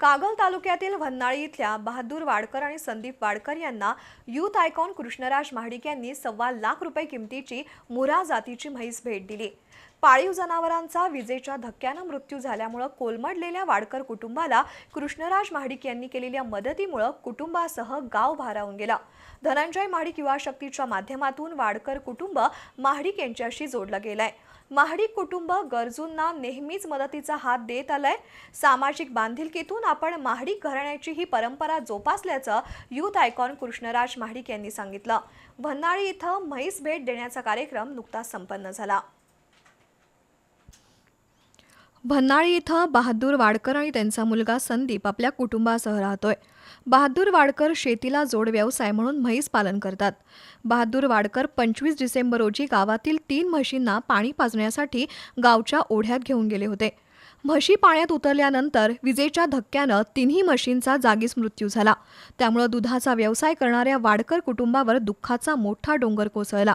कागल तालुक्यातील भन्नाळी इथल्या बहादूर वाडकर आणि संदीप वाडकर यांना युथ आयकॉन कृष्णराज महाडिक यांनी सव्वा लाख रुपये किमतीची मुरा जातीची म्हैस भेट दिली. पाळीव जनावरांचा विजेच्या धक्क्यानं मृत्यू झाल्यामुळं कोलमडलेल्या वाडकर कुटुंबाला कृष्णराज महाडिक यांनी केलेल्या मदतीमुळं कुटुंबासह गाव भारावून गेला. धनंजय महाडिक युवा शक्तीच्या माध्यमातून वाडकर कुटुंब महाडिक यांच्याशी जोडलं गेलंय. महाडिक कुटुंब गरजूंना नेहमीच मदतीचा हात देत आलाय. सामाजिक बांधिलकीतून आपण महाडिक घराण्याची ही परंपरा जोपासल्याचं युथ आयकॉन कृष्णराज महाडिक यांनी सांगितलं. भन्नाळी इथं म्हैस भेट देण्याचा कार्यक्रम नुकताच संपन्न झाला. भन्नाळी इथं बहादूर वाडकर आणि त्यांचा मुलगा संदीप आपल्या कुटुंबासह राहतोय. बहादूर वाडकर शेतीला जोड व्यवसाय म्हणून म्हैस पालन करतात. बहादूर वाडकर पंचवीस डिसेंबर रोजी गावातील तीन म्हशींना पाणी पाजण्यासाठी गावच्या ओढ्यात घेऊन गेले होते. म्हशी पाण्यात उतरल्यानंतर विजेच्या धक्क्यानं तिन्ही म्हशींचा जागीच मृत्यू झाला. त्यामुळं दुधाचा व्यवसाय करणाऱ्या वाडकर कुटुंबावर दुःखाचा मोठा डोंगर कोसळला.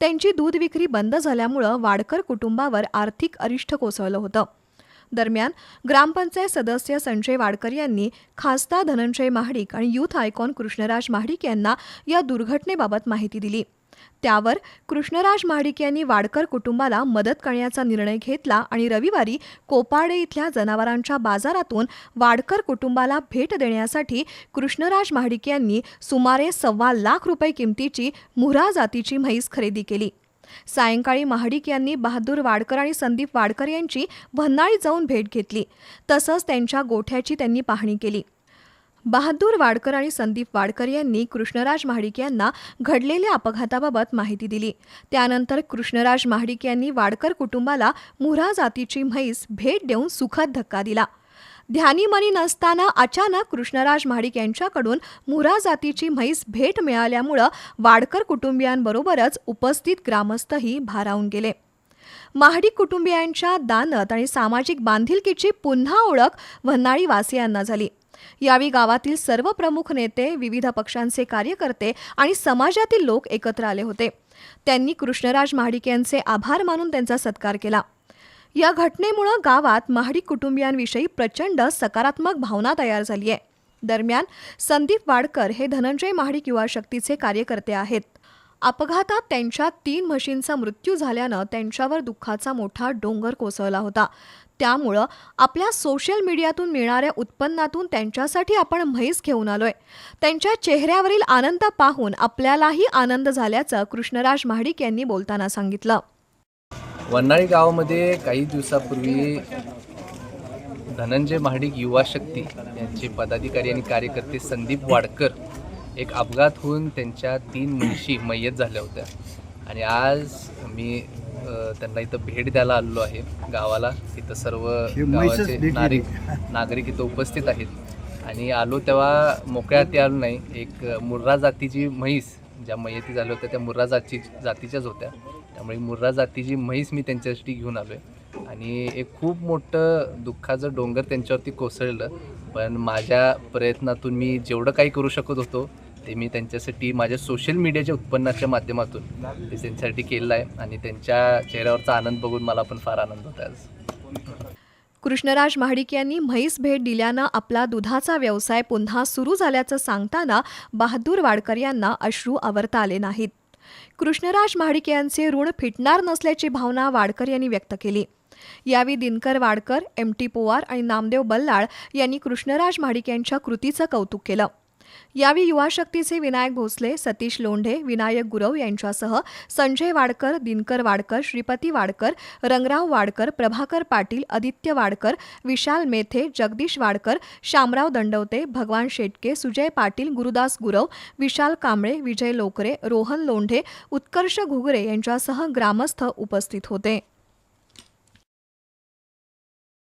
त्यांची दूध विक्री बंद झाल्यामुळं वाडकर कुटुंबावर आर्थिक अरिष्ट कोसळलं होतं. दरम्यान ग्रामपंचायत सदस्य संजय वाडकर यांनी खासदार धनंजय महाडिक आणि युथ आयकॉन कृष्णराज महाडिक यांना या दुर्घटनेबाबत माहिती दिली. त्यावर कृष्णराज महाडिक यांनी वाडकर कुटुंबाला मदत करण्याचा निर्णय घेतला आणि रविवारी कोपाडे इथल्या जनावरांच्या बाजारातून वाडकर कुटुंबाला भेट देण्यासाठी कृष्णराज महाडिक यांनी सुमारे सव्वा लाख रुपये किमतीची मुहरा जातीची म्हैस खरेदी केली. सायंकाळी महाडिक यांनी बहादूर वाडकर आणि संदीप वाडकर यांची भन्नाळी जाऊन भेट घेतली. तसंच त्यांच्या गोठ्याची त्यांनी पाहणी केली. बहादूर वाडकर आणि संदीप वाडकर यांनी कृष्णराज महाडिक यांना घडलेल्या अपघाताबाबत माहिती दिली. त्यानंतर कृष्णराज महाडिक यांनी वाडकर कुटुंबाला मुऱ्हा जातीची म्हैस भेट देऊन सुखद धक्का दिला. ध्यानीमनी नसताना अचानक कृष्णराज महाडिक यांच्याकडून मुरा जातीची म्हैस भेट मिळाल्यामुळं वाडकर कुटुंबियांबरोबरच उपस्थित ग्रामस्थही भारावून गेले. महाडिक कुटुंबियांच्या दानत आणि सामाजिक बांधिलकीची पुन्हा ओळख भन्नाळी वासियांना झाली. यावेळी गावातील सर्व प्रमुख नेते विविध पक्षांचे कार्यकर्ते आणि समाजातील लोक एकत्र आले होते. त्यांनी कृष्णराज महाडिक यांचे आभार मानून त्यांचा सत्कार केला. या घटनेमुळं गावात महाडिक कुटुंबियांविषयी प्रचंड सकारात्मक भावना तयार झाली आहे दरम्यान संदीप वाडकर हे धनंजय महाडिक युवा शक्तीचे कार्यकर्ते आहेत. अपघातात त्यांच्या तीन म्हशींचा मृत्यू झाल्यानं त्यांच्यावर दुःखाचा मोठा डोंगर कोसळला होता. त्यामुळं आपल्या सोशल मीडियातून मिळणाऱ्या उत्पन्नातून त्यांच्यासाठी आपण म्हैस घेऊन आलोय. त्यांच्या चेहऱ्यावरील आनंद पाहून आपल्यालाही आनंद झाल्याचं कृष्णराज महाडिक यांनी बोलताना सांगितलं. वन्नाळी गावामध्ये काही दिवसापूर्वी धनंजय महाडिक युवा शक्ती यांचे पदाधिकारी आणि कार्यकर्ते संदीप वाडकर एक अपघात होऊन त्यांच्या तीन म्हशी मय्यत झाल्या होत्या. आणि आज मी त्यांना इथं भेट द्यायला आलेलो आहे. गावाला इथं सर्व गावाचे. नागरिक नागरिक इथं उपस्थित आहेत. आणि आलो तेव्हा मोकळ्या हाती आलो नाही. एक मुर्रा जातीची म्हैस ज्या मयती झाल्या होत्या त्या मुर्रा जाती जातीच्याच होत्या. त्यामुळे मुर्रा जातीची म्हैस मी त्यांच्यासाठी घेऊन आलो आहे आणि एक खूप मोठं दुःखाचं डोंगर त्यांच्यावरती कोसळलं. पण माझ्या प्रयत्नातून मी जेवढं काही करू शकत होतो ते मी त्यांच्यासाठी माझ्या सोशल मीडियाच्या उत्पन्नाच्या माध्यमातून ते त्यांच्यासाठी केलं आहे. आणि त्यांच्या चेहऱ्यावरचा आनंद बघून मला पण फार आनंद होता आज. कृष्णराज महाडिक यांनी म्हैस भेट दिल्यानं आपला दुधाचा व्यवसाय पुन्हा सुरू झाल्याचं सांगताना बहादूर वाडकर यांना अश्रू आवरता आले नाहीत. कृष्णराज महाडिक यांचे ऋण फिटणार नसल्याची भावना वाडकर यांनी व्यक्त केली. यावेळी दिनकर वाडकर एम टी पोवार आणि नामदेव बल्लाळ यांनी कृष्णराज महाडिक यांच्या कृतीचं कौतुक केलं. यावेळी युवा शक्तीचे विनायक भोसले सतीश लोंढे विनायक गुरव यांच्यासह संजय वाडकर दिनकर वाडकर श्रीपती वाडकर रंगराव वाडकर प्रभाकर पाटील आदित्य वाडकर विशाल मेथे जगदीश वाडकर शामराव दंडवते भगवान शेटके सुजय पाटील गुरुदास गुरव विशाल कांबळे विजय लोकरे रोहन लोंढे उत्कर्ष घुगरे यांच्यासह ग्रामस्थ उपस्थित होते.